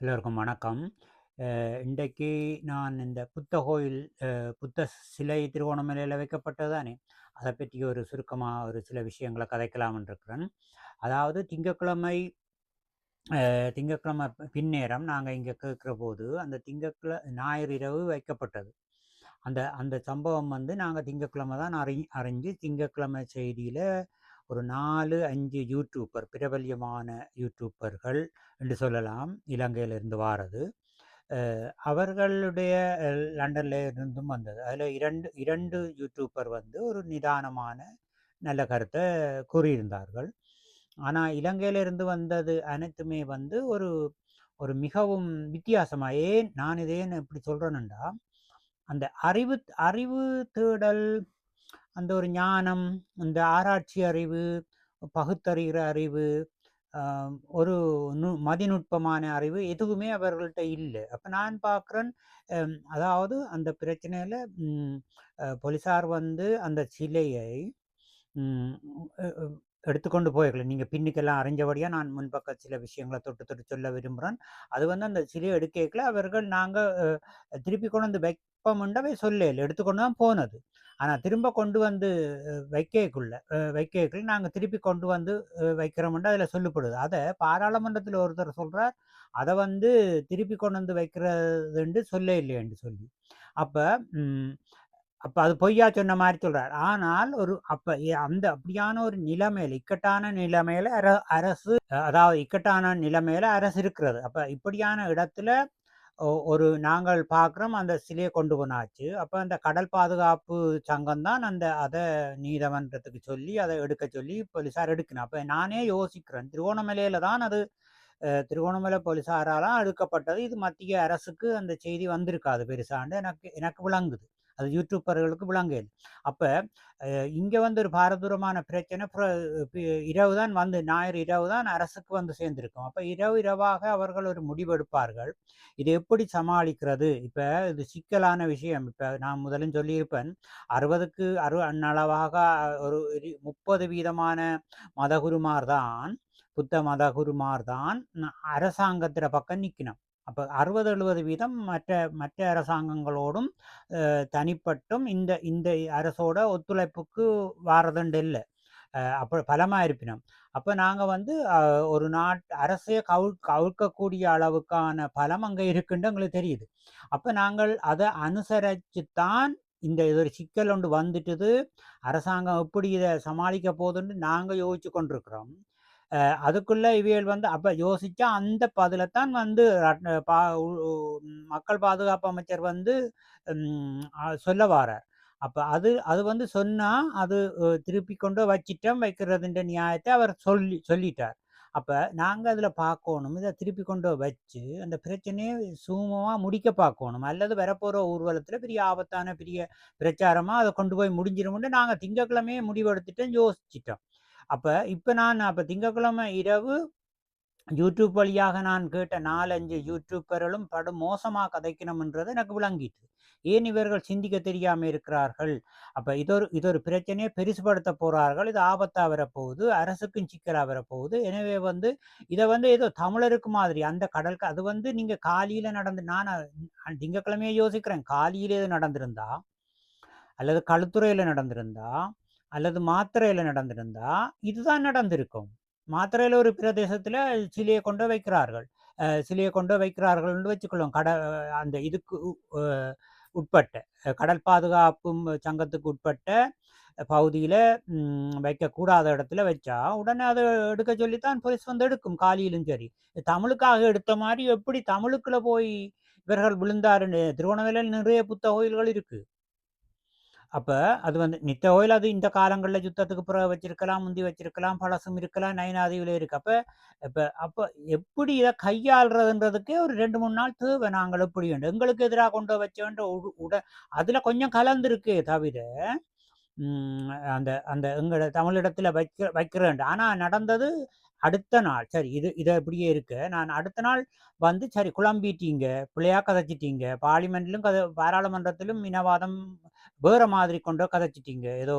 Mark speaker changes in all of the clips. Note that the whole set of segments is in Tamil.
Speaker 1: எல்லோருக்கும் வணக்கம். இன்றைக்கு நான் இந்த புத்த கோயில் புத்த சிலை திருவோணமலையில் வைக்கப்பட்டது தானே, அதை பற்றி ஒரு சுருக்கமாக ஒரு சில விஷயங்களை கதைக்கலாம்னு இருக்கிறேன். அதாவது திங்கக்கிழமை திங்கக்கிழமை பின்னேரம் பின்னேரம் இங்கே கேட்குற போது அந்த திங்கக்கிழ ஞாயிறு இரவு வைக்கப்பட்டது. அந்த அந்த சம்பவம் வந்து நாங்கள் திங்கக்கிழமை தான் அறி அறிஞ்சு திங்கக்கிழமை செய்தியில் ஒரு நாலு அஞ்சு யூடியூப்பர் பிரபல்யமான யூடியூப்பர்கள் என்று சொல்லலாம். இலங்கையிலிருந்து வாரது. அவர்களுடைய லண்டனில் லண்டன்ல இருந்தும் வந்தது. அதில் இரண்டு இரண்டு யூடியூப்பர் வந்து ஒரு நிதானமான நல்ல கருத்தை கூறியிருந்தார்கள். ஆனால் இலங்கையிலிருந்து வந்தது அனைத்துமே வந்து ஒரு ஒரு மிகவும் வித்தியாசமாக ஏன் நான் இதேன்னு இப்படி சொல்றேன்னுண்டா, அந்த அறிவு அறிவு தேடல், அந்த ஒரு ஞானம், இந்த ஆராய்ச்சி அறிவு, பகுத்தறிகிற அறிவு, ஒரு நு மதிநுட்பமான அறிவு எதுவுமே அவர்கள்ட்ட இல்லை. அப்போ நான் பார்க்குறேன் அதாவது அந்த பிரச்சனையில் போலீஸார் வந்து அந்த சிலையை எடுத்துக்கொண்டு போயிருக்கல. நீங்கள் பின்னுக்கெல்லாம் அரைஞ்சபடியாக நான் முன்பக்க சில விஷயங்களை தொட்டு தொட்டு சொல்ல விரும்புகிறேன் அது வந்து அந்த சிலையை எடுக்கல அவர்கள் நாங்கள் திருப்பி கொண்டு வந்து வைப்போம்ன்றவே சொல்லல. எடுத்துக்கொண்டு தான் போனது. ஆனால் திரும்ப கொண்டு வந்து வைக்கக்குள்ள வைக்கக்குள்ள நாங்கள் திருப்பி கொண்டு வந்து அ அதில் சொல்லப்படுது. அதை பாராளுமன்றத்தில் ஒருத்தர் சொல்கிறார் அதை வந்து திருப்பி கொண்டு வந்து வைக்கிறதுன்னு சொல்ல இல்லையென்று சொல்லி. அப்போ அப்போ அது பொய்யா சொன்ன மாதிரி சொல்கிறார் ஆனால் ஒரு அப்போ அந்த அப்படியான ஒரு நிலைமையில் இக்கட்டான நிலைமையில் அர அரசு அதாவது இக்கட்டான நிலைமையில் அரசு இருக்கிறது. அப்போ இப்படியான இடத்துல ஒ ஒரு நாங்கள் பார்க்குறோம் அந்த சிலையை கொண்டு போனாச்சு. அப்போ அந்த கடல் பாதுகாப்பு சங்கம் தான் அந்த அதை நீதிமன்றத்துக்கு சொல்லி, அதை எடுக்க சொல்லி போலீசார் எடுக்கணும். அப்போ நானே யோசிக்கிறேன். திருவோணமலையில் தான் அது திருவோணமலை திருகோணமலை எடுக்கப்பட்டது. இது மத்திய அரசுக்கு அந்த செய்தி வந்திருக்காது பெருசாண்டு எனக்கு எனக்கு விளங்குது. அது யூடியூப்பர்களுக்கு விளங்குது அப்போ இங்கே வந்து ஒரு பாரதூரமான பிரச்சனை பி இரவு தான் வந்து ஞாயிறு இரவு தான் அரசுக்கு வந்து சேர்ந்திருக்கும். அப்போ இரவு இரவாக அவர்கள் ஒரு முடிவெடுப்பார்கள். இது எப்படி சமாளிக்கிறது? இப்போ இது சிக்கலான விஷயம். இப்போ நான் முதலும் சொல்லியிருப்பேன். 60க்கு அறு அண்ணளவாக ஒரு 30 வீதமான மதகுருமார் தான் புத்த மதகுருமார் தான் அரசாங்கத்தில் பக்கம் நிற்கணும் அப்போ அறுபது எழுபது வீதம் மற்ற மற்ற அரசாங்கங்களோடும் தனிப்பட்டும் இந்த இந்த அரசோட ஒத்துழைப்புக்கு வாரதுண்டு இல்லை அப்போ பலமாக இருப்பினோம் அப்போ நாங்கள் வந்து ஒரு நாட் அரசையை கவு கவிழ்க்கக்கூடிய அளவுக்கான பலம் அங்கே இருக்குன்னு எங்களுக்கு தெரியுது. அப்போ நாங்கள் அதை அனுசரித்து தான் இந்த இது ஒரு சிக்கல் ஒன்று வந்துட்டுது. அரசாங்கம் எப்படி இதை சமாளிக்க போதுன்னு நாங்கள் யோசிச்சு கொண்டிருக்கிறோம். அதுக்குள்ள இவியல் வந்து அப்ப யோசிச்சா அந்த தான் வந்து பா உ மக்கள் பாதுகாப்பு அமைச்சர் வந்து சொல்ல வாரார். அப்ப அது அது வந்து சொன்னா, அது திருப்பி கொண்டு வச்சுட்டோம் வைக்கிறதுன்ற நியாயத்தை அவர் சொல்லி சொல்லிட்டார். அப்ப நாங்க அதுல பார்க்கோணும். இதை திருப்பி கொண்டு வச்சு, அந்த பிரச்சனையை சுமமாக முடிக்க பார்க்கணும் அல்லது வரப்போற ஊர்வலத்தில் பெரிய ஆபத்தான பெரிய பிரச்சாரமா அதை கொண்டு போய் முடிஞ்சிரும்னு நாங்க திங்கட்கிழமையே முடிவெடுத்துட்டோம், யோசிச்சிட்டோம் அப்போ இப்போ நான் அப்போ திங்கட்கிழமை இரவு யூடியூப் வழியாக நான் கேட்ட 4, 5 யூடியூபர்களும் படும் மோசமாக கதைக்கணும்ன்றது எனக்கு விளங்கிட்டு. ஏன் இவர்கள் சிந்திக்க தெரியாமல் இருக்கிறார்கள்? அப்போ இதொரு இதொரு பிரச்சனையை பெருசுபடுத்த போகிறார்கள் இது ஆபத்தாக வரப்போகுது. அரசுக்கும் சிக்கலாக வரப்போகுது. எனவே வந்து இதை வந்து ஏதோ தமிழருக்கு மாதிரி அந்த கடலுக்கு அது வந்து நீங்கள் காலியில் நடந்து நான் திங்கக்கிழமையே யோசிக்கிறேன். காலியில நடந்திருந்தா, அல்லது கழுத்துறையில் நடந்திருந்தா, அல்லது மாத்திரையில் நடந்திருந்தா, இதுதான் நடந்திருக்கும். மாத்திரையில் ஒரு பிரதேசத்தில் சிலையை கொண்டு வைக்கிறார்கள். சிலையை கொண்டு கொண்டு வைக்கிறார்கள்ன்னு வச்சுக்கொள்ளும் கட அந்த இதுக்கு உட்பட்ட கடல் பாதுகாப்பும் சங்கத்துக்கு உட்பட்ட பகுதியில் வைக்கக்கூடாத இடத்துல வச்சா, உடனே அதை எடுக்க சொல்லித்தான் போலீஸ் வந்து எடுக்கும். காலியிலும் சரி. தமிழுக்காக எடுத்த மாதிரி எப்படி தமிழுக்குள்ள போய் இவர்கள் விழுந்தாருன்னு திருவண்ணாமலையில் நிறைய புத்த கோயில்கள் அப்போ அது வந்து நித்த கோயில் அது இந்த காலங்களில் யுத்தத்துக்கு பிறகு வச்சிருக்கலாம், முந்தி வச்சிருக்கலாம், பழசும் இருக்கலாம், நயினாதீவுல இருக்கு. அப்போ இப்போ அப்போ எப்படி இதை கையாள்றதுன்றதுக்கே ஒரு 2, 3 நாள் தேவை. நாங்கள் எப்படி எங்களுக்கு எதிராக கொண்டு வச்சோன்ற உடு உட அதில் கொஞ்சம் கலந்துருக்கு தவிர, அந்த அந்த எங்கள தமிழிடத்தில் வைக்க வைக்கிறேன் ஆனால் நடந்தது அடுத்த நாள். சரி இது இதை இப்படியே இருக்க, நான் அடுத்த நாள் வந்து சரி குழம்பிட்டீங்க, பிள்ளையா கதைச்சிட்டீங்க. பார்லிமென்ட்லும் கத பாராளுமன்றத்திலும் இனவாதம் வேற மாதிரி கொண்டு கதைச்சிட்டீங்க. ஏதோ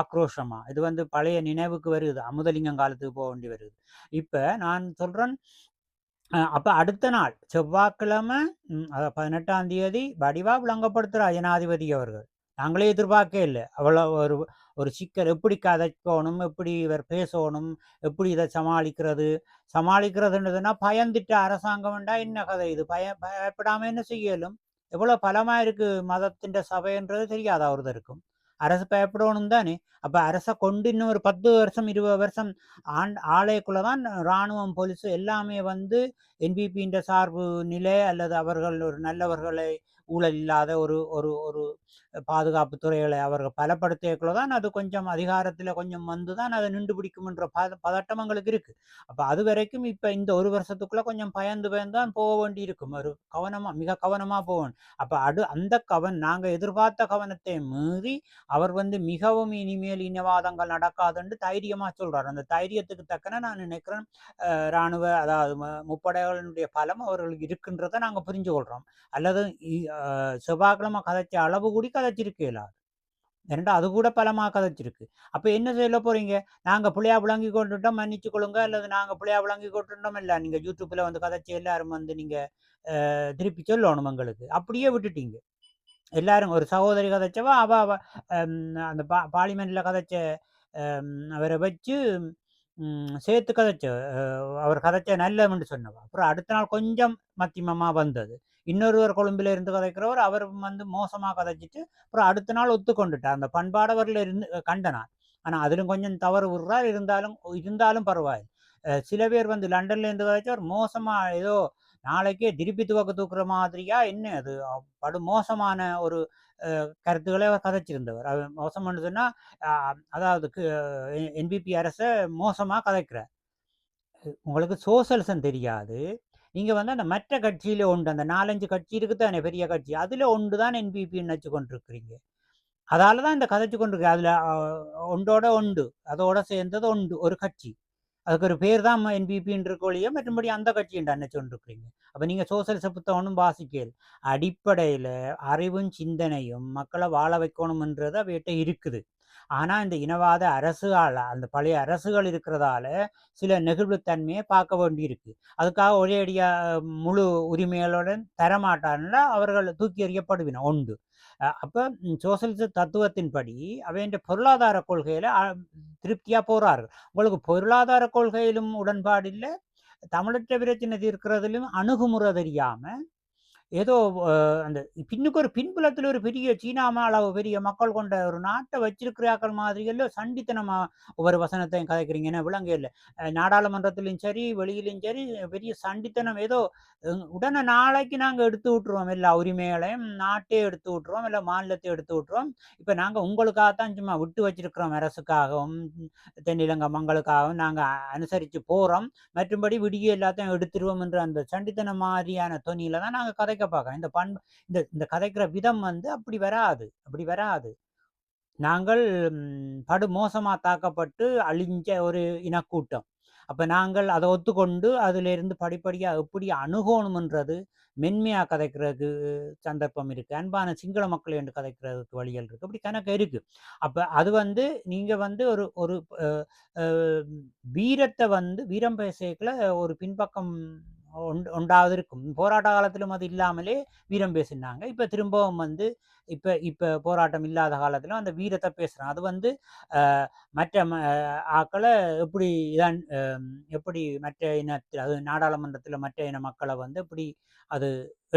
Speaker 1: ஆக்ரோஷமாக ஆக்ரோஷமா. இது வந்து பழைய நினைவுக்கு வருது. அமுதலிங்கம் காலத்துக்கு போக வேண்டி வருது. இப்போ நான் சொல்றேன், அப்போ அடுத்த நாள் செவ்வாய்க்கிழமை பதினெட்டாம் தேதி வடிவா விளங்கப்படுத்துறார் ஜனாதிபதி அவர்கள். நாங்களே எதிர்பார்க்கவே இல்ல. அவ்வளோ ஒரு ஒரு சிக்கல் எப்படி கதைக்கோணும், எப்படி இவர் பேசோணும், எப்படி இத சமாளிக்கிறது. சமாளிக்கிறதுன்றதுன்னா பயந்துட்டு அரசாங்கம்ண்டா என்ன கதை இது? பய பயப்படாம என்ன செய்ய இயலும்? எவ்வளோ பலமா இருக்கு மதத்தின் சபைன்றது தெரியாதா ஒருத்தருக்கும்? அரசு பயப்படணும் தானே! அப்போ அரசை கொண்டு இன்னும் ஒரு 10 வருஷம், 20 வருஷம் ஆண் ஆளைக்குள்ள தான் ராணுவம், போலீஸும் எல்லாமே வந்து என்பிபின்ற சார்பு நிலை அல்லது அவர்கள் ஒரு நல்லவர்களை ஊழல் இல்லாத ஒரு ஒரு ஒரு பாதுகாப்பு துறைகளை அவர்கள் பலப்படுத்தியக்குள்ள தான் அது கொஞ்சம் அதிகாரத்தில் கொஞ்சம் வந்து தான் அதை நின்று பிடிக்கும்ன்ற பத பதட்டம் எங்களுக்கு அப்போ அது வரைக்கும் இப்போ இந்த ஒரு வருஷத்துக்குள்ளே கொஞ்சம் பயந்து பயந்து தான் போக வேண்டியிருக்கும். ஒரு கவனமாக மிக கவனமாக போகணும். அப்போ அடு அந்த கவன் நாங்கள் எதிர்பார்த்த கவனத்தை மீறி அவர் வந்து மிகவும் இனிமேல் இனவாதங்கள் நடக்காதுன்னு தைரியமாக சொல்கிறார் அந்த தைரியத்துக்கு தக்கன நான் நினைக்கிறேன் இராணுவ ராணுவ அதாவது முப்படைகளினுடைய பலம் அவர்களுக்கு இருக்குன்றதை நாங்கள் புரிஞ்சு கொள்கிறோம் அல்லது செவ்வாய்க்கிழமை கதைச்ச அளவு கூடி கதைச்சிருக்கு இயலாது. ஏன்னா அது கூட பலமாக கதைச்சிருக்கு. அப்போ என்ன சொல்ல போகிறீங்க நாங்கள் பிள்ளையா விளங்கி கொண்டுட்டோம் மன்னிச்சு கொள்ளுங்க அல்லது நாங்கள் பிள்ளையா விளங்கி கொண்டுட்டோம் இல்லை நீங்கள் யூடியூப்பில் வந்து கதைச்சி எல்லாரும் வந்து நீங்கள் திருப்பி சொல்லணும் எங்களுக்கு. அப்படியே விட்டுட்டீங்க. எல்லாரும் ஒரு சகோதரி கதைச்சவா அவ அவ அந்த பா பார்லிமெண்ட்டில் கதைச்ச அவரை வச்சு சேர்த்து கதைச்ச அவர் கதைச்ச நல்லவன்னு சொன்னவா அப்புறம் அடுத்த நாள் கொஞ்சம் மத்தியமமாக வந்தது. இன்னொருவர் கொழும்பில் இருந்து கதைக்கிறவர் அவர் வந்து மோசமாக கதைச்சிட்டு, அப்புறம் அடுத்த நாள் ஒத்துக்கொண்டுட்டார். அந்த பண்பாடவரில் இருந்து கண்டனார். ஆனால் அதிலும் கொஞ்சம் தவறு விடுறார். இருந்தாலும் இருந்தாலும் பரவாயில்லை சில பேர் வந்து லண்டன்ல இருந்து கதைச்சவர் மோசமாக ஏதோ நாளைக்கே திருப்பி துவக்க தூக்குற மாதிரியா என்ன அது? படு மோசமான ஒரு கருத்துக்களை அவர் கதைச்சிருந்தவர். அது மோசம்னு சொன்னா, அதாவது என்பிபி அரசை மோசமாக கதைக்கிறார். உங்களுக்கு சோசலிசம் தெரியாது. நீங்கள் வந்து அந்த மற்ற கட்சியில உண்டு. அந்த 4, 5 கட்சி இருக்குதானே பெரிய கட்சி. அதில் ஒன்று தான் என்பிபின்னு வச்சு கொண்டிருக்கிறீங்க. அதால தான் இந்த கதைச்சு கொண்டிருக்கு. அதில் ஒன்றோட ஒன்று. அதோட சேர்ந்தது ஒன்று. ஒரு கட்சி. அதுக்கு ஒரு பேர் தான் என்பிபின்னு இருக்க ஒழிய, மற்றும்படி அந்த கட்சின்னு நெனச்சு கொண்டிருக்கிறீங்க. அப்போ நீங்கள் சோசியலிச புத்தகம்னு வாசிக்கல் அடிப்படையில் அறிவும், சிந்தனையும் மக்களை வாழ வைக்கணும்ன்றது அவர்கிட்ட இருக்குது. ஆனால் இந்த இனவாத அரசுகால அந்த பழைய அரசுகள் இருக்கிறதால, சில நெகிழ்வுத்தன்மையை பார்க்க வேண்டியிருக்கு. அதுக்காக ஒரே அடியா முழு உரிமைகளுடன் தரமாட்டார்ன்னா, அவர்கள் தூக்கி எறியப்படுவின உண்டு. அப்போ சோசியலிச தத்துவத்தின்படி அவையின் பொருளாதார கொள்கையில் திருப்தியாக போகிறார்கள் உங்களுக்கு பொருளாதார கொள்கையிலும் உடன்பாடு இல்லை தமிழற்ற பிரச்சனை தீர்க்கிறதிலும் அணுகுமுறை தெரியாமல் ஏதோ அந்த பின்னுக்கு ஒரு பின்புலத்தில் ஒரு பெரிய சீனா அளவு பெரிய மக்கள் கொண்ட ஒரு நாட்டை வச்சிருக்கிறார்கள் மாதிரியெல்லாம் சண்டித்தனமா ஒவ்வொரு வசனத்தையும் கதைக்கிறீங்க. ஏன்னா விளங்க இல்லை நாடாளுமன்றத்திலும் சரி, வெளியிலும் சரி பெரிய சண்டித்தனம் ஏதோ உடனே நாளைக்கு நாங்கள் எடுத்து விட்டுருவோம் எல்லா உரிமைகளையும். நாட்டையே எடுத்து விட்டுருவோம். இல்லை மாநிலத்தை எடுத்து விட்டுருவோம். இப்போ நாங்க உங்களுக்காக தான் சும்மா விட்டு வச்சிருக்கிறோம் அரசுக்காகவும், தென்னிலங்கை மங்களுக்காகவும் நாங்கள் அனுசரித்து போறோம். மற்றும்படி விடிய எல்லாத்தையும் எடுத்துருவோம் என்ற அந்த சண்டித்தனம் மாதிரியான தொனியில தான் நாங்கள் கதை கதைக்க பார்க்க இந்த பண்பு இந்த இந்த கதைக்கிற விதம் வந்து அப்படி வராது. அப்படி வராது. நாங்கள் படு மோசமாக தாக்கப்பட்டு அழிஞ்ச ஒரு இனக்கூட்டம். அப்போ நாங்கள் அதை ஒத்துக்கொண்டு அதிலிருந்து படிப்படியாக எப்படி அணுகணுமன்றது மென்மையாக கதைக்கிறதுக்கு சந்தர்ப்பம் இருக்கு. அன்பான சிங்கள மக்கள் என்று கதைக்கிறதுக்கு வழிகள் இருக்குது அப்படி கணக்கு இருக்கு. அப்போ அது வந்து நீங்கள் வந்து ஒரு ஒரு வீரத்தை வந்து வீரம் பேசியக்கில் ஒரு பின்பக்கம் ஒன் உண்டாவது இருக்கும். போராட்ட காலத்திலும் அது இல்லாமலே வீரம் பேசினாங்க. இப்போ திரும்பவும் வந்து இப்போ இப்போ போராட்டம் இல்லாத காலத்திலும் அந்த வீரத்தை பேசுகிறோம் அது வந்து மற்ற ம எப்படி இதான் எப்படி மற்ற இனத்தில் அது நாடாளுமன்றத்தில் மற்ற இன மக்களை வந்து எப்படி அது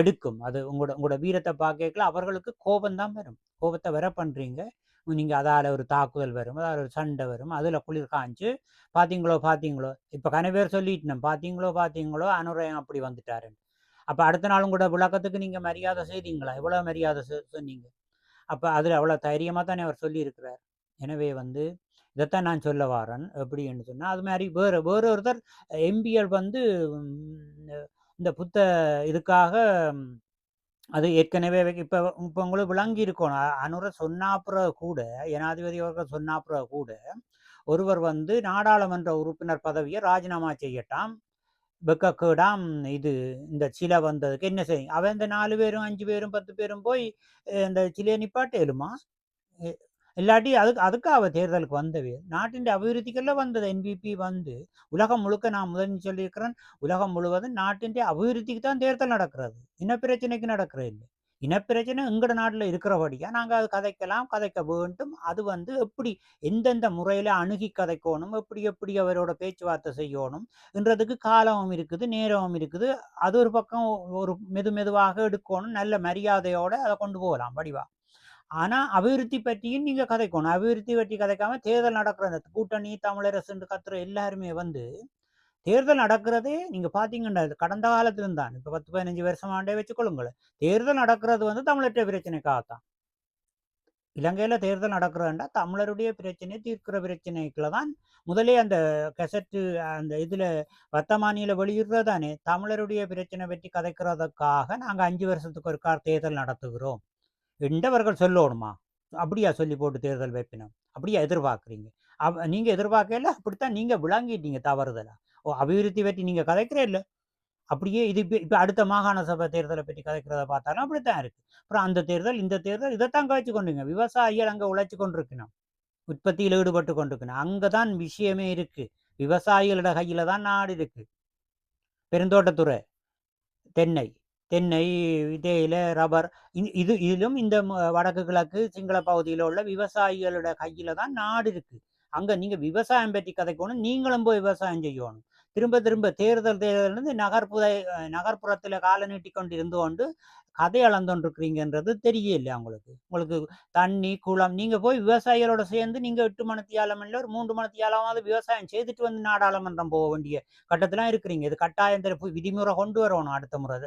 Speaker 1: எடுக்கும். அது உங்களோட உங்களோட வீரத்தை பார்க்கல அவர்களுக்கு கோபம் தான் வரும். கோபத்தை வர பண்ணுறீங்க நீங்கள் அதால் ஒரு தாக்குதல் வரும். அதால் ஒரு சண்டை வரும். அதில் குளிர் காய்ச்சி பார்த்தீங்களோ, பார்த்தீங்களோ இப்போ கன பேர் சொல்லிட்டோம். பார்த்தீங்களோ, பார்த்தீங்களோ அனுரயம் அப்படி வந்துட்டாருன்னு. அப்போ அடுத்த நாளும் கூட விளக்கத்துக்கு நீங்கள் மரியாதை செய்தீங்களா? எவ்வளோ மரியாதை சொன்னீங்க? அப்போ அதில் அவ்வளோ தைரியமாக தானே அவர் சொல்லியிருக்கிறார். எனவே வந்து இதைத்தான் நான் சொல்ல வரேன் எப்படின்னு சொன்னால் அது மாதிரி வேறு வேறு ஒருத்தர் எம்பிஎல் வந்து இந்த புத்த இதுக்காக அது ஏற்கனவே இப்போ இப்போ உங்களுக்கு விளங்கி இருக்கணும் அனுர சொன்னாப்புறம் கூட ஜனாதிபதி அவர்கள் சொன்னாப்புறம் கூட, ஒருவர் வந்து நாடாளுமன்ற உறுப்பினர் பதவியை ராஜினாமா செய்யட்டாம். வெக்கக்கூடாம் இது இந்த சிலை வந்ததுக்கு என்ன செய்யும்? அவன் இந்த நாலு பேரும், அஞ்சு பேரும், 10 பேரும் போய் இந்த சிலையை நிப்பாட்டு எழுமா இல்லாட்டி அதுக்கு அதுக்காக தேர்தலுக்கு வந்தவே. நாட்டின் அபிவிருத்திக்கெல்லாம் வந்தது என்பிபி வந்து. உலகம் முழுக்க நான் முதன் சொல்லியிருக்கிறேன். உலகம் முழுவதும் நாட்டின் அபிவிருத்திக்கு தான் தேர்தல் நடக்கிறது. இனப்பிரச்சனைக்கு நடக்கிறது இல்லை இனப்பிரச்சனை எங்கட நாட்டில் இருக்கிறபடியா நாங்கள் அது கதைக்கலாம், கதைக்க வேண்டும். அது வந்து எப்படி எந்தெந்த முறையில் அணுகி கதைக்கோணும், எப்படி எப்படி அவரோட பேச்சுவார்த்தை செய்யணும் என்றதுக்கு காலமும் இருக்குது, நேரமும் இருக்குது. அது ஒரு பக்கம் ஒரு மெது மெதுவாக எடுக்கணும் நல்ல மரியாதையோடு அதை கொண்டு போகலாம் வடிவா. ஆனால் அபிவிருத்தி பற்றியும் நீங்கள் கதைக்கணும் அபிவிருத்தி பற்றி கதைக்காம தேர்தல் நடக்கிற அந்த கூட்டணி, தமிழரசுன்னு கத்துற எல்லாருமே வந்து தேர்தல் நடக்கிறதே நீங்கள் பார்த்தீங்கன்னா, கடந்த காலத்திலும் தான். இப்போ பத்து பதினஞ்சு வருஷமாண்டே வச்சுக்கொள்ளுங்களேன். தேர்தல் நடக்கிறது வந்து தமிழற்ற பிரச்சனைக்காகத்தான். இலங்கையில் தேர்தல் நடக்கிறதுண்டா, தமிழருடைய பிரச்சனை தீர்க்கிற பிரச்சனைக்குள்ள தான் முதலே அந்த கெசட்டு அந்த இதில் வர்த்தமானியில் வெளியிடுறது தானே, தமிழருடைய பிரச்சனை பற்றி கதைக்கிறதுக்காக நாங்கள் அஞ்சு வருஷத்துக்கு ஒருக்கா தேர்தல் நடத்துகிறோம். என்றவர்கள் சொல்லணுமா அப்படியா சொல்லி போட்டு தேர்தல் வைப்பினம்? அப்படியா எதிர்பார்க்குறீங்க அவ் நீங்கள் எதிர்பார்க்கையில அப்படித்தான் நீங்கள் விளங்கிட்டீங்க தவறுதலா. ஓ அபிவிருத்தி பற்றி நீங்கள் கதைக்கிறே இல்லை அப்படியே இது இப்போ இப்போ அடுத்த மாகாண சபை தேர்தலை பற்றி கதைக்கிறத பார்த்தாலும் அப்படித்தான் இருக்குது அப்புறம் அந்த தேர்தல், இந்த தேர்தல் இதைத்தான் கழிச்சு கொண்டுங்க விவசாயிகள் அங்கே உழைச்சி கொண்டிருக்கணும். உற்பத்தியில் ஈடுபட்டு கொண்டிருக்கணும். அங்கே தான் விஷயமே இருக்குது விவசாயிகளோட கையில் தான் நாடு இருக்குது பெருந்தோட்டத்துறை, தென்னை, தென்னை, தேயிலை, ரப்பர் இது இதிலும் இந்த வடக்கு கிழக்கு சிங்கள பகுதியில் உள்ள விவசாயிகளோட கையில தான் நாடு இருக்கு. அங்க நீங்க விவசாயம் பற்றி கதைக்கணும் நீங்களும் போய் விவசாயம் செய்யணும் திரும்ப திரும்ப தேர்தல் தேர்தலிருந்து நகர்ப்புற நகர்ப்புறத்தில கால நீட்டி கொண்டு இருந்து கொண்டு கதை அளந்தோன்றிருக்கிறீங்கன்றது தெரியல உங்களுக்கு. உங்களுக்கு தண்ணி, குளம் நீங்க போய் விவசாயிகளோட சேர்ந்து நீங்க 8 மணித்தியாலம் ஒரு மூன்று மணத்தியாலமாவது விவசாயம் செய்துட்டு வந்து நாடாளுமன்றம் போக வேண்டிய கட்டத்திலாம் இருக்கிறீங்க. இது கட்டாயம் தர விதிமுறை கொண்டு வரணும் அடுத்த முறை.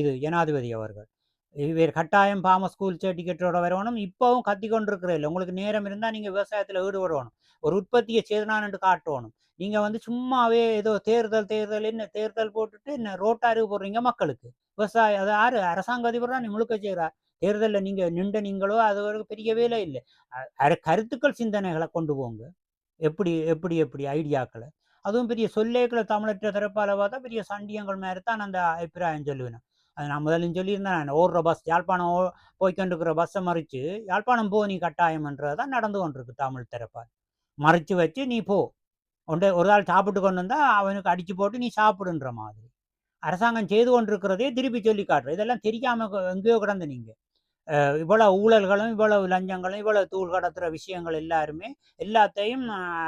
Speaker 1: இது ஜனாதிபதி அவர்கள். இவர் கட்டாயம் பாம ஸ்கூல் சர்டிஃபிகேட்டோட வரணும். கத்தி கத்திக் கொண்டிருக்கிறதில்ல. உங்களுக்கு நேரம் இருந்தால் நீங்கள் விவசாயத்தில் ஈடுபடணும். ஒரு உற்பத்தியை செய்தனான்னு காட்டணும் நீங்கள் வந்து சும்மாவே ஏதோ தேர்தல் தேர்தல் என்ன தேர்தல் போட்டுட்டு என்ன ரோட்டாருக்கு போடுறீங்க மக்களுக்கு. விவசாயம் அது யாரு அரசாங்க அதிபர் தான் முழுக்க செய்கிறார் தேர்தலில் நீங்கள் நின்று நீங்களோ அது ஒரு பெரிய வேலை இல்லை கருத்துக்கள் சிந்தனைகளை கொண்டு போங்க. எப்படி எப்படி எப்படி ஐடியாக்களை அதுவும் பெரிய சொல்லேக்கள தமிழற்ற திறப்பால் பார்த்தா பெரிய சண்டியங்கள் மாதிரி தான் அந்த அபிப்பிராயம் சொல்லுவேன். அது நான் முதலும் சொல்லியிருந்தேன் நான் ஓடுற பஸ் யாழ்ப்பாணம் போய்கொண்டிருக்கிற பஸ்ஸை மறித்து யாழ்ப்பாணம் போ நீ கட்டாயம்ன்றது தான் நடந்து கொண்டிருக்கு தமிழ் தரப்பால். மறைச்சு வச்சு நீ போ. உன்ட ஒரு ஆள் சாப்பிட்டு கொண்டு வந்தால் அவனுக்கு அடித்து போட்டு நீ சாப்பிடுன்ற மாதிரி. அரசாங்கம் செய்து கொண்டிருக்கிறதே திருப்பி சொல்லி காட்டுறது. இதெல்லாம் தெரியாமல் எங்கேயோ கிடந்து நீங்கள் இவ்வளவு ஊழல்களும், இவ்வளவு லஞ்சங்களும், இவ்வளவு தூள் கடத்துற விஷயங்கள் எல்லாருமே எல்லாத்தையும்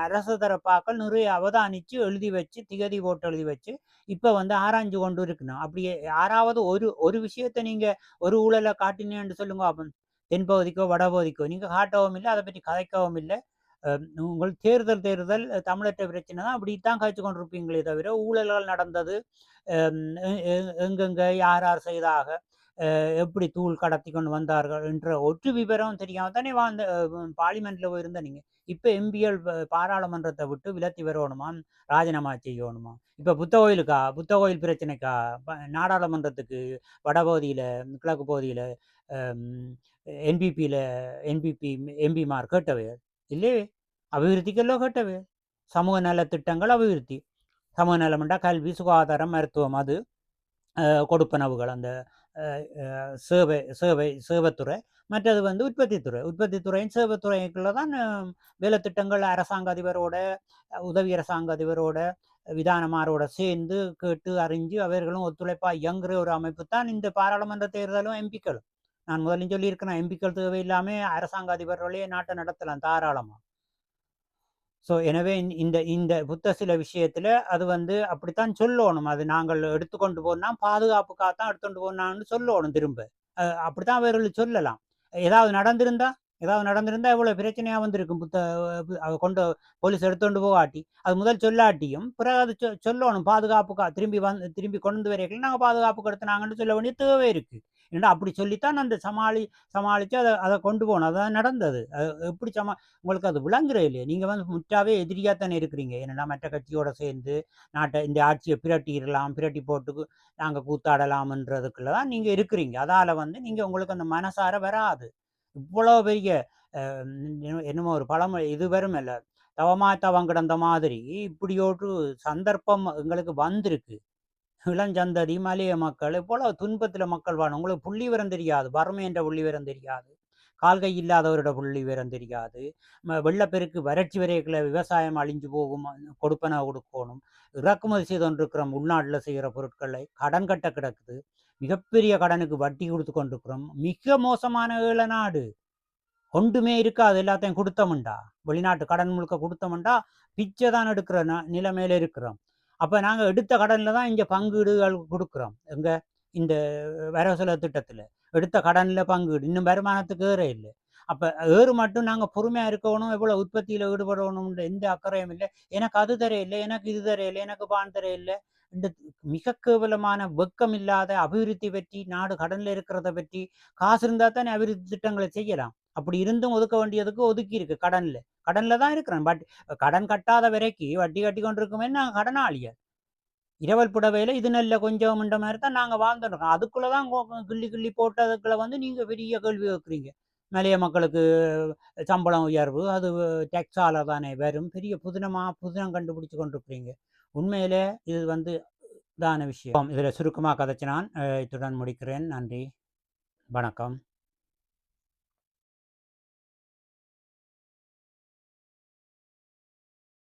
Speaker 1: அரசு தரப்பாக்கள் நிறைய அவதானிச்சு எழுதி வச்சு, திகதி போட்டு எழுதி வச்சு, இப்ப வந்து ஆராய்ஞ்சு கொண்டு இருக்கணும். அப்படி யாராவது ஒரு ஒரு விஷயத்த நீங்க ஒரு ஊழலை காட்டினேன்னு சொல்லுங்க அப்போ தென்பகுதிக்கோ, வடபகுதிக்கோ நீங்க காட்டவும் இல்லை அதை பற்றி கதைக்கவும் இல்லை உங்கள் தேர்தல் தேர்தல் தமிழற்ற பிரச்சனை தான் அப்படித்தான் கதைச்சு கொண்டிருப்பீங்களே தவிர, ஊழல்கள் நடந்தது, எங்கெங்க யார் யார் செய்தாக, எப்படி தூள் கடத்தி கொண்டு வந்தார்கள் என்ற ஒற்று விவரம் தெரியாம தானே வாழ்ந்த பார்லிமெண்ட்ல பார்லிமென்ட்ல போயிருந்த நீங்க. இப்ப எம்பிஎல் பாராளுமன்றத்தை விட்டு விலத்தி வரணுமா ராஜினாமா செய்யணுமா இப்ப புத்த கோயிலுக்கா? புத்த கோயில் பிரச்சனைக்கா? நாடாளுமன்றத்துக்கு வடபகுதியில, கிழக்கு பகுதியில என்பிபியில என்பிபி எம்பிமார் கேட்டவை. இல்லையே. அபிவிருத்திக்கெல்லாம் கேட்டவை. சமூக நலத்திட்டங்கள் அபிவிருத்தி. சமூக நலம்ண்டா கல்வி, சுகாதாரம், மருத்துவம் அது கொடுப்பனவுகள் அந்த சேவை சேவை சேவைத்துறை. மற்றது வந்து உற்பத்தித்துறை. உற்பத்தித்துறையும் சேவைத்துறைக்குள்ள தான் வேலைத்திட்டங்கள் அரசாங்க அதிபரோட, உதவி அரசாங்க அதிபரோட, விதானமாரோட சேர்ந்து கேட்டு அறிஞ்சு அவர்களும் ஒத்துழைப்பா இயங்குற ஒரு அமைப்பு தான் இந்த பாராளுமன்ற தேர்தலும், எம்பிக்களும். நான் முதலில் சொல்லியிருக்கிறேன். எம்பிக்கள் தேவையில்லாமல் அரசாங்க அதிபர்களே நாட்டை நடத்தலாம் தாராளமாக ஸோ எனவே இந்த இந்த புத்த சில விஷயத்தில் அது வந்து அப்படித்தான் சொல்லணும் அது நாங்கள் எடுத்துக்கொண்டு போனால் பாதுகாப்புக்காகத்தான் எடுத்துக்கொண்டு போனான்னு சொல்லணும் திரும்ப. அப்படித்தான் அவர்கள் சொல்லலாம். ஏதாவது நடந்திருந்தா ஏதாவது நடந்திருந்தா இவ்வளோ பிரச்சனையா வந்திருக்கும். புத்த கொண்டு போலீஸ் எடுத்துக்கொண்டு போகாட்டி. அது முதல் சொல்லாட்டியும், பிறகு அது சொ சொல்லணும் பாதுகாப்புக்கா திரும்பி வந்து திரும்பி கொண்டு வரையில நாங்க பாதுகாப்புக்கு எடுத்துனாங்கன்னு சொல்ல வேண்டிய தேவை இருக்கு. ஏன்னா அப்படி சொல்லித்தான் அந்த சமாளி சமாளிச்சு அதை அதை கொண்டு போகணும் அதான் நடந்தது. அது எப்படி சமா உங்களுக்கு அது விளங்குற இல்லையே. நீங்கள் வந்து முற்றாவே எதிரியாக தானே இருக்கிறீங்க. என்னென்னா மற்ற கட்சியோட சேர்ந்து நாட்டை இந்த ஆட்சியை பிரட்டிடலாம் பிரட்டி போட்டு நாங்கள் கூத்தாடலாம்ன்றதுக்குள்ள தான் நீங்கள் இருக்கிறீங்க. அதால் வந்து நீங்கள் உங்களுக்கு அந்த மனசார வராது. இவ்வளோ பெரிய என்னமோ ஒரு பழமொழி இது இல்லை தவமா தவம் கிடந்த மாதிரி இப்படி ஒரு சந்தர்ப்பம் எங்களுக்கு வந்திருக்கு. இளஞ்சந்ததி, மலைய மக்கள் இவ்வளோ துன்பத்தில் மக்கள் வாழும். உங்களுக்கு புள்ளி விவரம் தெரியாது. வறுமை என்ற புள்ளிவிவரம் தெரியாது. கால் கை இல்லாதவரோட புள்ளி விவரம் தெரியாது வெள்ளப்பெருக்கு வறட்சி வரைக்குள்ள விவசாயம் அழிஞ்சு போகும் கொடுப்பன கொடுக்கணும் இறக்குமதி செய்து கொண்டிருக்கிறோம் உள்நாட்டில் செய்கிற பொருட்களை கடன் கட்ட கிடக்குது மிகப்பெரிய கடனுக்கு வட்டி கொடுத்து கொண்டிருக்கிறோம். மிக மோசமான ஏழை நாடு. ஒன்றுமே இருக்காது. எல்லாத்தையும் கொடுத்தமுண்டா வெளிநாட்டு கடன் முழுக்க கொடுத்தமுண்டா பிச்சை தான் எடுக்கிற ந- நிலைமையில இருக்கிறோம். அப்போ நாங்கள் எடுத்த கடனில் தான் இங்கே பங்கீடுகள் கொடுக்குறோம். எங்கள் இந்த வரவு திட்டத்தில். எடுத்த கடனில் பங்கீடு. இன்னும் வருமானத்துக்கு ஏற இல்லை. அப்போ ஏறு மட்டும் நாங்கள் பொறுமையாக இருக்கணும். எவ்வளோ உற்பத்தியில் ஈடுபடணும்ன்ற எந்த அக்கறையும் இல்லை. எனக்கு அது தரையில்லை எனக்கு இது தரையில்லை எனக்கு பான் தரையில்லை இந்த மிக கேவலமான வெக்கம் இல்லாத அபிவிருத்தி பற்றி நாடு கடனில் இருக்கிறத பற்றி காசு இருந்தால் தானே அபிவிருத்தி திட்டங்களை செய்யலாம். அப்படி இருந்தும் ஒதுக்க வேண்டியதுக்கு ஒதுக்கி இருக்கு கடன்ல கடன்ல தான் இருக்கிறேன் பட் கடன் கட்டாத வரைக்கும் வட்டி கட்டி கொண்டிருக்குமே நாங்கள் கடனாளியர் இரவல் புடவையில் இது நல்ல கொஞ்சம் இந்த மாதிரி தான் நாங்கள் வாழ்ந்துருக்கோம். அதுக்குள்ளே தான் கிள்ளி கிள்ளி போட்டதுக்குள்ள வந்து நீங்கள் பெரிய கேள்வி கேட்குறீங்க. மலைய மக்களுக்கு சம்பளம் உயர்வு அது டெக்ஸால தானே வரும். பெரிய புதினமாக புதினம் கண்டுபிடிச்சு கொண்டிருக்கிறீங்க. உண்மையிலே இது வந்து இதான விஷயம். இதில் சுருக்கமாக கதைச்சு நான் இத்துடன் முடிக்கிறேன். நன்றி. வணக்கம்.